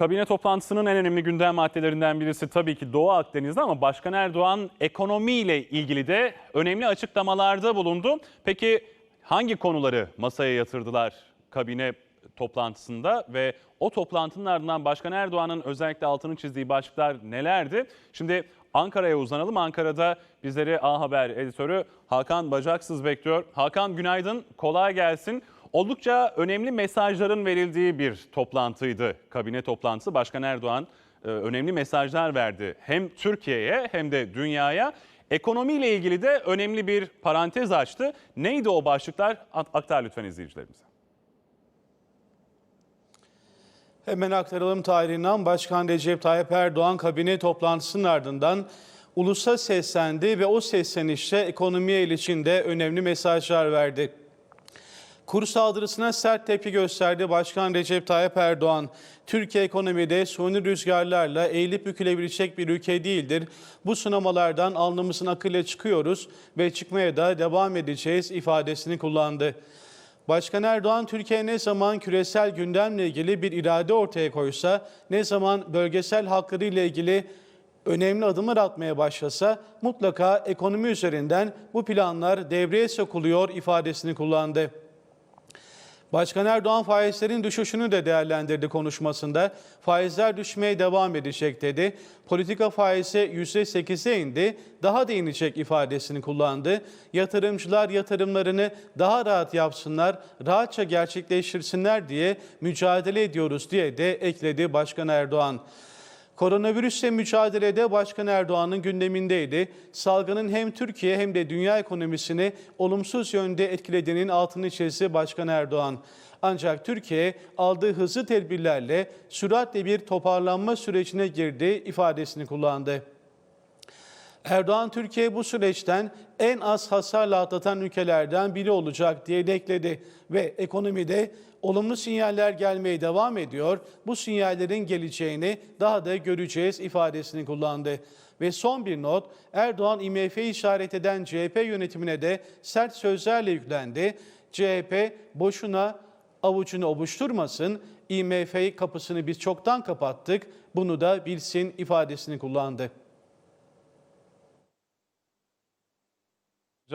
Kabine toplantısının en önemli gündem maddelerinden birisi tabii ki Doğu Akdeniz'de ama Başkan Erdoğan ekonomiyle ilgili de önemli açıklamalarda bulundu. Peki hangi konuları masaya yatırdılar kabine toplantısında ve o toplantının ardından Başkan Erdoğan'ın özellikle altını çizdiği başlıklar nelerdi? Şimdi Ankara'ya uzanalım. Ankara'da bizleri A Haber editörü Hakan Bacaksız bekliyor. Hakan günaydın, kolay gelsin. Oldukça önemli mesajların verildiği bir toplantıydı kabine toplantısı. Başkan Erdoğan e, önemli mesajlar verdi hem Türkiye'ye hem de dünyaya. Ekonomiyle ilgili de önemli bir parantez açtı. Neydi o başlıklar? Aktar lütfen izleyicilerimize. Hemen aktaralım tarihinden Başkan Recep Tayyip Erdoğan kabine toplantısının ardından ulusa seslendi ve o seslenişte ekonomiye ilişkin de önemli mesajlar verdi. Kur saldırısına sert tepki gösterdi Başkan Recep Tayyip Erdoğan. Türkiye ekonomide suni rüzgarlarla eğilip bükülebilecek bir ülke değildir. Bu sınamalardan alnımızın akıyla çıkıyoruz ve çıkmaya da devam edeceğiz ifadesini kullandı. Başkan Erdoğan Türkiye ne zaman küresel gündemle ilgili bir irade ortaya koysa, ne zaman bölgesel hakları ile ilgili önemli adımlar atmaya başlasa mutlaka ekonomi üzerinden bu planlar devreye sokuluyor ifadesini kullandı. Başkan Erdoğan faizlerin düşüşünü de değerlendirdi konuşmasında. Faizler düşmeye devam edecek dedi. Politika faizi %8'e indi, daha da inecek ifadesini kullandı. Yatırımcılar yatırımlarını daha rahat yapsınlar, rahatça gerçekleştirsinler diye mücadele ediyoruz diye de ekledi Başkan Erdoğan. Koronavirüsle mücadelede Başkan Erdoğan'ın gündemindeydi. Salgının hem Türkiye hem de dünya ekonomisini olumsuz yönde etkilediğinin altını çizdi Başkan Erdoğan. Ancak Türkiye aldığı hızlı tedbirlerle süratle bir toparlanma sürecine girdi ifadesini kullandı. Erdoğan Türkiye bu süreçten en az hasarla atlatan ülkelerden biri olacak diye ekledi ve ekonomide olumlu sinyaller gelmeye devam ediyor. Bu sinyallerin geleceğini daha da göreceğiz ifadesini kullandı. Ve son bir not Erdoğan IMF'yi işaret eden CHP yönetimine de sert sözlerle yüklendi. CHP boşuna avucunu ovuşturmasın. IMF kapısını biz çoktan kapattık. Bunu da bilsin ifadesini kullandı.